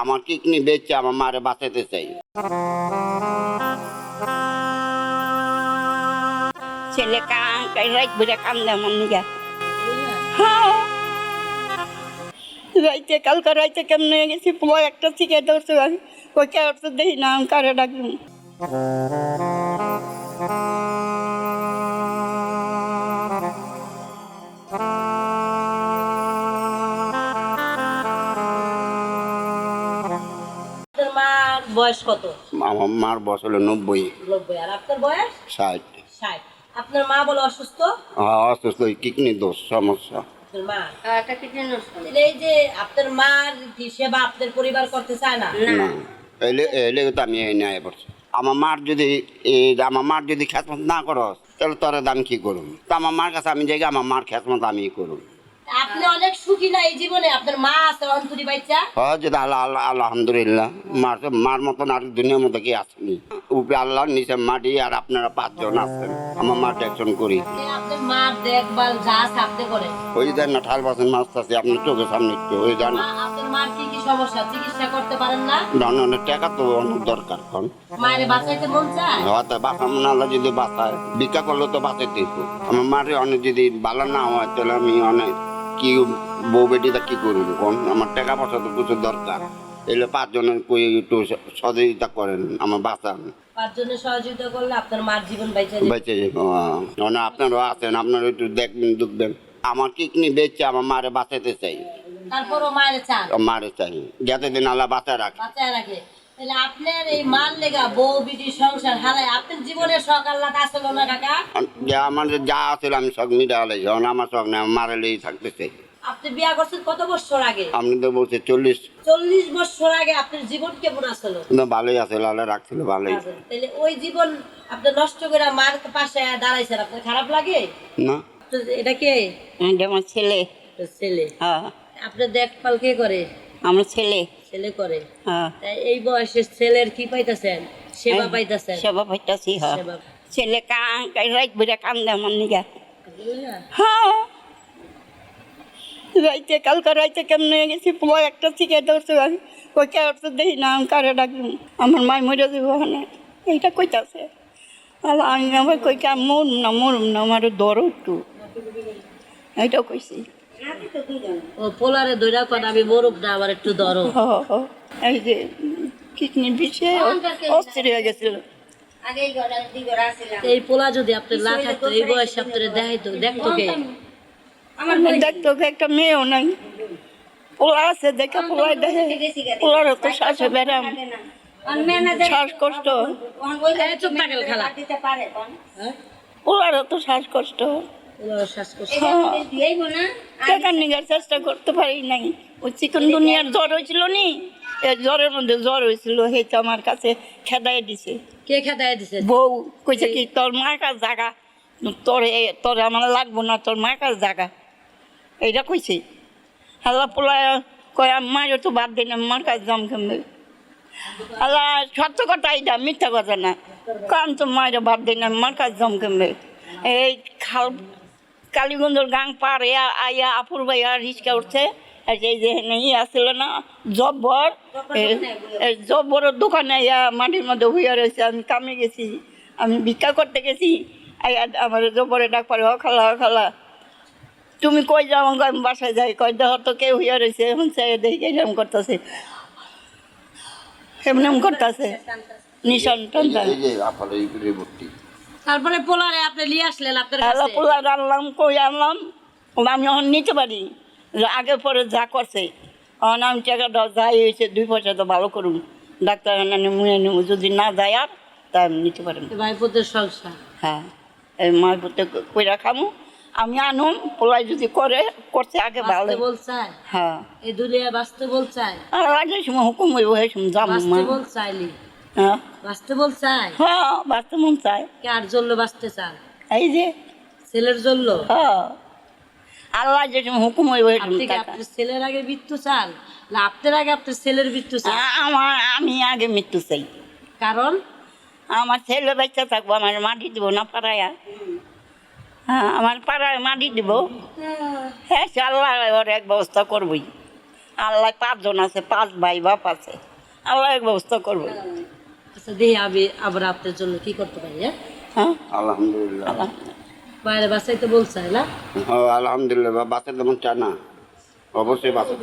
আমার কিডনি বেচছে আমার মারে বাঁচাতে চাই। ছেলে কান রাইট বুড়ে কান্দে মন হ্যাঁ রাইতে, কালকে রাইতে কেমনে গেছি পুরো একটা শিখে ধরছে, আমি ওই কে তো দেখি না, আমি কারে ডাকলাম মার বয়স কত? আমার মার বয়স হলো নব্বই। নব্বই। আর আপনার বয়স? ষাট। ষাট। আপনার মা বলে অসুস্থ? হ্যাঁ, অসুস্থ কিডনি দোষ সমস্যা। আপনার এই যে আপনার মার সেবা আপনার পরিবার করতে চায় না? না। এলে এলে তো আমি এই নিয়ে পড়ছি। আমার মার যদি আমার মার যদি খেসমত না করস তাহলে তোর দাম কি করুম? তো আমার মার কাছে আমি যাই আমার মার খেসমত আমি করুম। আপনি অনেক সুখী না এই জীবনে? আপনার মা আছে অন্তরি বাচ্চা? হ্যাঁ যেটা আল্লাহ আল্লাহ আলহামদুলিল্লাহ। মার মার মতন আর দুনিয়ার মতো কি আসেনি। উপরে আল্লাহ নিচে মাটি আর আপনারা পাঁচজন আছেন। আমার মা টেকশন করি। আপনার দেখভাল যা ওই দেন না ঠাল বাসন মাছ আছে আপনার চোখের সামনে একটু ওই দেন মা আপনার মার কি কি সমস্যা? চিকিৎসা করতে পারেন না? না অনেক টাকা তো অনেক দরকার মায়ের বাঁচাইতে মন চায়? আল্লাহ যদি বাঁচায় ভিক্ষা করলে তো বাঁচাইতে। আমার মারে অনেক যদি ভালো না হয় তাহলে আমি অনেক কি বউ বেটিটা কি করুন? কোন আমার টাকা পয়সা তো কিছু দরকার। এলে পাঁচজনের কই একটু সহযোগিতা করেন আমার বাঁচান। পাঁচজনের সহযোগিতা করলে আপনার মার জীবন বাইচা যাবে। বেঁচে যাব আপনারও আছেন আপনারা একটু দেখবেন দেখবেন। আমার কিডনি বেচছে আমার মারে বাঁচাতে চাই। তারপরও চান? মারে চাই। যাতে দিন আল্লাহ বাঁচায় রাখে। বাঁচায় রাখে। তাহলে আপনার এই লেগা বউ বিটি সংসার হারায় আপনার জীবনের শখ আল্লাহ আসলো না কাকা? যে আমার যা আছিল আমি মিটা আলাইছি এখন আমার সব নেই মারেলেই থাকতে চাই আপনি বিয়া করছেন কত বছর আগে? আপনি তো বলছে চল্লিশ। চল্লিশ বছর আগে আপনার জীবন কেমন আসলো? না ভালোই আছে লালে রাখছিল ভালোই। তাহলে ওই জীবন আপনি নষ্ট করে মার পাশে দাঁড়াইছেন আপনার খারাপ লাগে? না। তো এটা কে? আমার ছেলে। ছেলে। হ্যাঁ। আপনার দেখভাল কে করে? আমার ছেলে। ছেলে করে। হ্যাঁ। এই বয়সে ছেলের কি পাইতেছেন? সেবা পাইতেছেন। সেবা পাইতাছি হ্যাঁ। ছেলে কান রাইত বুড়ে কান্দে আমার নিগা? হ্যাঁ। রাইতে কালকে রাইতে কেমনে গেছি পুরো একটা থেকে ধরছে আমি ওই তো দেখি না আমি কারে ডাকলাম আমার মাই মরে যাব ওখানে। এইটা কইতাছে। আর আমি আমার কই কে মরুম না মরুম না আমার ধরো একটু। এইটাও কইছি। ও পোলারে দৈরা কন আমি মরুক না আমার একটু ধরো। হ হ। এই যে কিডনি বিষে অস্থির হয়ে গেছিল। এই পোলা যদি আপনার না থাকতো এই বয়সে আপনার দেখাইতো দেখতো কে? আমার দেখতো কি একটা মেয়েও নাই। পোলা আছে দেখে পোলাই দেখে। পোলার তো শ্বাসে বেড়াম। শ্বাসকষ্ট? পোলার তো শ্বাসকষ্ট টাকার নিগার চেষ্টা করতে পারি নাই? ওই চিকন দুনিয়ার জ্বর হয়েছিল নি? এই জ্বরের মধ্যে জ্বর হয়েছিল সেইটা আমার কাছে খেদাই দিছে। কে খেদায় দিছে? বউ কইছে কি? তোর মার কাছে জাগা। তোর এ- তোর আমার লাগবো না তোর মার কাছে জাগা। এইটা কইছে। হাল্লা পোলা কয় মার তো বাদ দিন মার কাছে জম কেমবে হাল্লা সত্য কথা এইটা মিথ্যা কথা না। কারণ তো মায়ের বাদ দিন মার কাছে জম কেমবে এই খাল কালীগঞ্জের গাং পার ইয়া আইয়া আপুর ভাইয়া রিক্সা উঠছে। আর এই যে নেই আসছিল না। জব্বর। এই জব্বরের দোকানে ইয়া মাটির মধ্যে হইয়া রয়েছে। আমি কামে গেছি। আমি ভিক্ষা করতে গেছি। আইয়া আমার জব্বরে ডাক পারে হ খালা হ খালা তুমি কই যাও? আমি বাসায় যাই। কই দেহ তো কেউ হইয়া রয়েছে? এখন সে দেখে এরম করতেছে। এমন করতেছে। নিশান টানটা তারপরে পোলারে আপনি নিয়ে আসলেন আপনার কাছে? পোলা আনলাম কই আনলাম? আমি এখন নিতে পারি। আগে পরে যা করছে। এখন আমি টাকাটা যাই হয়েছে দুই পয়সা তো ভালো করুন। ডাক্তার এনে মুয়ে নেব যদি না যায় আর তা আমি নিতে পারেন ভাইপোদের সংসার। হ্যাঁ এই মায়ের পুতে কইরা খামু। আমি আনুম পোলাই যদি করে করছে আগে ভালো। বল হ্যাঁ। এই দুনিয়া বাঁচতে বল আর আগে সময় হুকুম হইব সেই সময় যাব বল চাইলি। হ্যাঁ। বাঁচতে বল চায়? হ্যাঁ বাঁচতে মন চায়। কার জন্য বাঁচতে চান? এই যে ছেলের জন্য? হ্যাঁ। আল্লাহ যে হুকুম হইব আপনার ছেলের আগে মৃত্যু চান? না আপনার আগে আপনার ছেলের মৃত্যু চান? আমার আমি আগে মৃত্যু চাই। কারণ? আমার ছেলে বাচ্চা থাকব আমার মাটি দিব না পাড়ায়? হ্যাঁ আমার পাড়ায় মাটি দিব? হ্যাঁ সে আল্লাহ ওর এক ব্যবস্থা করবই। আল্লাহ পাঁচজন আছে পাঁচ ভাই বাপ আছে। আল্লাহ এক ব্যবস্থা করব আচ্ছা দেখি আমি আবার আপনার জন্য কি করতে পারি হ্যাঁ? হ্যাঁ। আলহামদুলিল্লাহ। বাইরে বাসায় তো বলছে না? হ্যাঁ আলহামদুলিল্লাহ বাসায় তেমন চায় না। অবশ্যই বাচ্চা